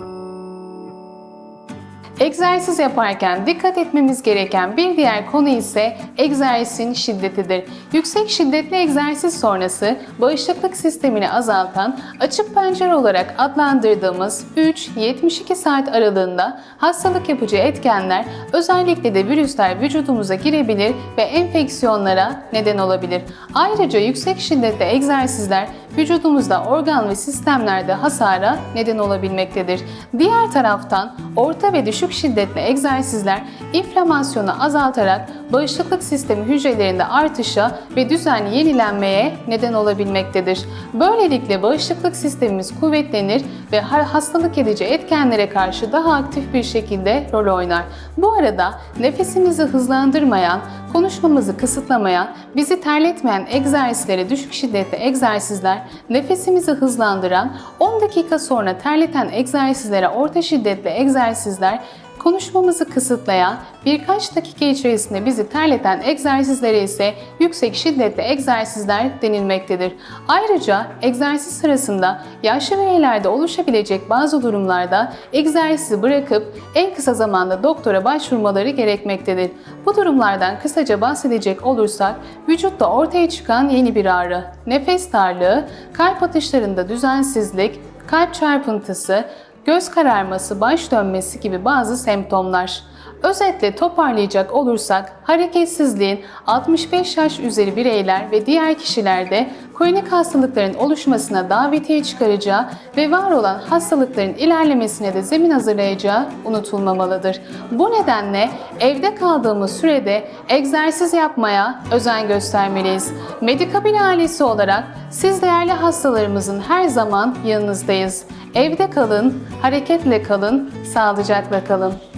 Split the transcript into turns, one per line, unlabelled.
Bye. Egzersiz yaparken dikkat etmemiz gereken bir diğer konu ise egzersizin şiddetidir. Yüksek şiddetli egzersiz sonrası bağışıklık sistemini azaltan açık pencere olarak adlandırdığımız 3-72 saat aralığında hastalık yapıcı etkenler özellikle de virüsler vücudumuza girebilir ve enfeksiyonlara neden olabilir. Ayrıca yüksek şiddetli egzersizler vücudumuzda organ ve sistemlerde hasara neden olabilmektedir. Diğer taraftan orta ve düşük şiddetli egzersizler inflamasyonu azaltarak bağışıklık sistemi hücrelerinde artışa ve düzenli yenilenmeye neden olabilmektedir. Böylelikle bağışıklık sistemimiz kuvvetlenir ve ha- hastalık edici etkenlere karşı daha aktif bir şekilde rol oynar. Bu arada nefesimizi hızlandırmayan, konuşmamızı kısıtlamayan, bizi terletmeyen egzersizlere düşük şiddetli egzersizler, nefesimizi hızlandıran, 10 dakika sonra terleten egzersizlere orta şiddetli egzersizler, konuşmamızı kısıtlayan, birkaç dakika içerisinde bizi terleten egzersizlere ise yüksek şiddetli egzersizler denilmektedir. Ayrıca egzersiz sırasında yaşlı bireylerde oluşabilecek bazı durumlarda egzersizi bırakıp en kısa zamanda doktora başvurmaları gerekmektedir. Bu durumlardan kısaca bahsedecek olursak vücutta ortaya çıkan yeni bir ağrı, nefes darlığı, kalp atışlarında düzensizlik, kalp çarpıntısı, göz kararması, baş dönmesi gibi bazı semptomlar. Özetle toparlayacak olursak hareketsizliğin 65 yaş üzeri bireyler ve diğer kişilerde kronik hastalıkların oluşmasına davetiye çıkaracağı ve var olan hastalıkların ilerlemesine de zemin hazırlayacağı unutulmamalıdır. Bu nedenle evde kaldığımız sürede egzersiz yapmaya özen göstermeliyiz. Medikabil ailesi olarak siz değerli hastalarımızın her zaman yanınızdayız. Evde kalın, hareketle kalın, sağlıcakla kalın.